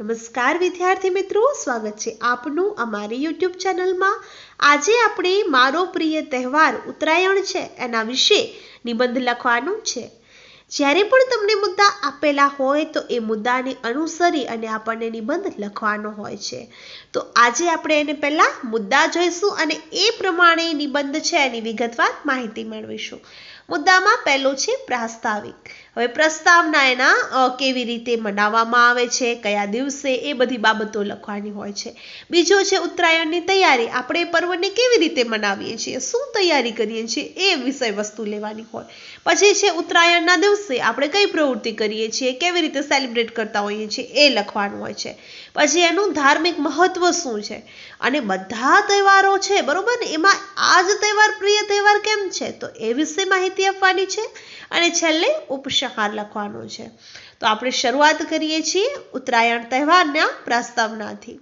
નમસ્કાર વિદ્યાર્થી મિત્રો, સ્વાગત છે આપનું અમારી યુટ્યુબ ચેનલમાં. આજે આપણે મારો પ્રિય તહેવાર ઉત્તરાયણ છે, એના વિશે નિબંધ લખવાનું છે. જ્યારે પણ તમને મુદ્દા આપેલા હોય તો એ મુદ્દાને અનુસરી અને આપણને નિબંધ લખવાનો હોય છે. તો આજે આપણે એને પહેલાં મુદ્દા જોઈશું અને એ પ્રમાણે નિબંધ છે એની વિગતવાર માહિતી મેળવીશું. મુદ્દામાં પહેલો છે પ્રાસ્તાવિક. હવે પ્રસ્તાવના એના કેવી રીતે મનાવવામાં આવે છે, કયા દિવસે એ બધી બાબતો લખવાની હોય છે. બીજો છે ઉત્તરાયણની તૈયારી. આપણે પર્વને કેવી રીતે મનાવીએ છીએ? શું તૈયારી કરીએ છીએ? એ વિષય વસ્તુ લેવાની હોય. પછી છે ઉત્તરાયણના દિવસે આપણે કઈ પ્રવૃત્તિ કરીએ છીએ? કેવી રીતે સેલિબ્રેટ કરતા હોઈએ છીએ? એ લખવાનું હોય છે. પછી એનું ધાર્મિક મહત્વ શું છે? અને બધા તહેવારો છે, બરોબર ને? એમાં આ જ તહેવાર, પ્રિય તહેવાર કેમ છે? તો એ વિશે માહિતી આપવાની છે અને છેલ્લે ઉપસંહાર લખવાનો છે. તો આપણે શરૂઆત કરીએ છીએ ઉત્તરાયણ તહેવારના પ્રસ્તાવનાથી.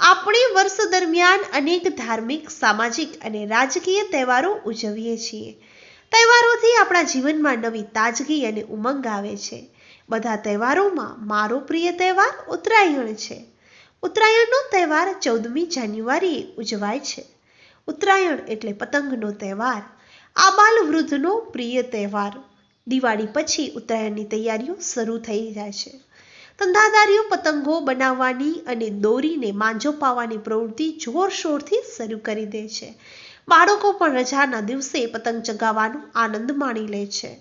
આપણે વર્ષ દરમિયાન અનેક ધાર્મિક, સામાજિક અને રાજકીય તહેવારો ઉજવીએ છીએ. તહેવારોથી આપણા જીવનમાં નવી તાજગી અને ઉમંગ આવે છે. બધા તહેવારોમાં મારો પ્રિય તહેવાર ઉત્તરાયણ છે. ઉત્તરાયણનો તહેવાર ચૌદમી જાન્યુઆરીએ ઉજવાય છે. ઉત્તરાયણ એટલે પતંગનો તહેવાર. આ બાલ વૃદ્ધનો પ્રિય તહેવાર. દિવાળી પછી ઉત્તરાયણની તૈયારીઓ શરૂ થઈ જાય છે. ધંધાદારીઓ પતંગો બનાવવાની અને દોરીને માંજો પાવાની પ્રવૃત્તિ જોરશોરથી શરૂ કરી દે છે. બાળકો પણ રજાના દિવસે પતંગ ચગાવવાનો આનંદ માણી લે છે.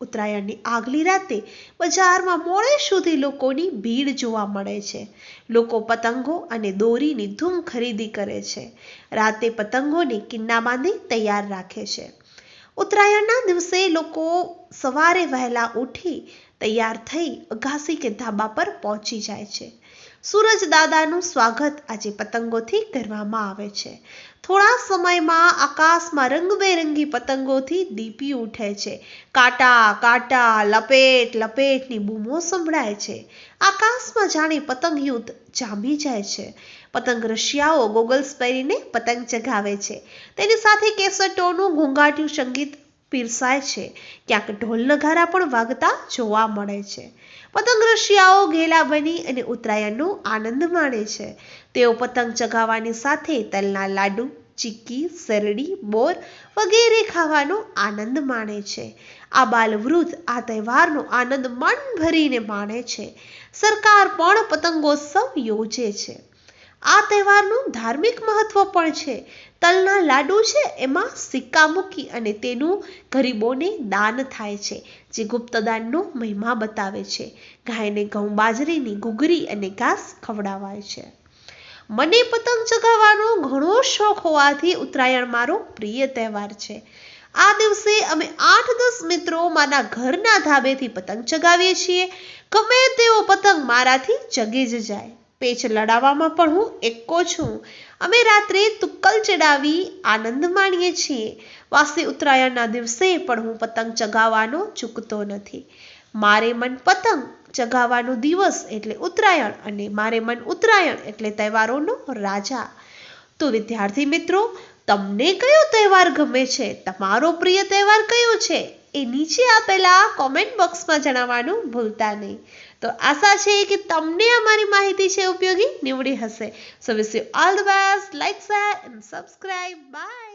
ઉત્તરાયણની આગલી રાતે બજારમાં મોડે સુધી લોકોની ભીડ જોવા મળે છે. લોકો પતંગો અને દોરીની ધૂમ ખરીદી કરે છે. રાતે પતંગોને કિન્ના બાંધી તૈયાર રાખે છે. ઉત્તરાયણના દિવસે લોકો સવારે વહેલા ઉઠી તૈયાર થઈ અગાસી કે ધાબા પર પહોંચી જાય છે. સૂરજ દાદાનું સ્વાગત આજે પતંગોથી કરવામાં આવે છે. થોડા સમયમાં આકાશમાં રંગબેરંગી પતંગોથી દીપી ઉઠે છે. કાટા કાટા, લપેટ, લપેટની બૂમો સંભળાય છે. આકાશમાં જાણે પતંગ યુદ્ધ જામી જાય છે. પતંગ રશિયાઓ ગોગલ્સ પહેરીને પતંગ ચગાવે છે. તેની સાથે કેસટોનું ઘોંઘાટિયું સંગીત પીરસાય છે. ક્યાંક ઢોલ નગારા પણ વાગતા જોવા મળે છે. પતંગ રશિયાઓ ઘેલા બની અને ઉત્તરાયણનો આનંદ માણે છે. તેઓ પતંગ ચગાવવાની સાથે તલના લાડુ, ચીક્કી, શેરડી, બોર વગેરે ખાવાનો આનંદ માણે છે. આ બાલવૃદ્ધ આ તહેવારનો આનંદ મન ભરીને માણે છે. સરકાર પણ પતંગોત્સવ યોજે છે. આ તહેવારનું ધાર્મિક મહત્વ પણ છે. તલના લાડુ છે, એમાં સિક્કા મૂકી અને તેનું ગરીબોને દાન થાય છે, જે ગુપ્તદાનનો મહિમા બતાવે છે. ગાયને ઘઉં બાજરીની ઘૂઘરી અને ઘાસ ખવડાવાય છે. મને પતંગ ચગાવવાનો ઘણો શોખ હોવાથી ઉત્તરાયણ મારો પ્રિય તહેવાર છે. આ દિવસે અમે આઠ દસ મિત્રો મારા ઘરના ધાબેથી પતંગ ચગાવીએ છીએ. ગમે તેવો પતંગ મારાથી ચગી જ જાય. પેચ લડાવવામાં પણ હું એકો છું. અમે રાત્રે તુક્કલ ચડાવી આનંદ માણીએ છીએ. વાસી ઉત્તરાયણના દિવસે પણ હું પતંગ ચગાવવાનો ચૂકતો નથી. મારે મન પતંગ ચગાવવાનો દિવસ એટલે ઉત્તરાયણ અને મારે મન ઉત્તરાયણ એટલે તહેવારોનો રાજા. તો વિદ્યાર્થી મિત્રો, તમને કયો તહેવાર ગમે છે? તમારો પ્રિય તહેવાર કયો છે? એ નીચે આપેલા કોમેન્ટ બોક્સમાં જણાવવાનું ભૂલતા નહીં. તો આશા છે કે તમને અમારી માહિતી છે ઉપયોગી, નીવડી હશે. So wish you all the best like share and subscribe bye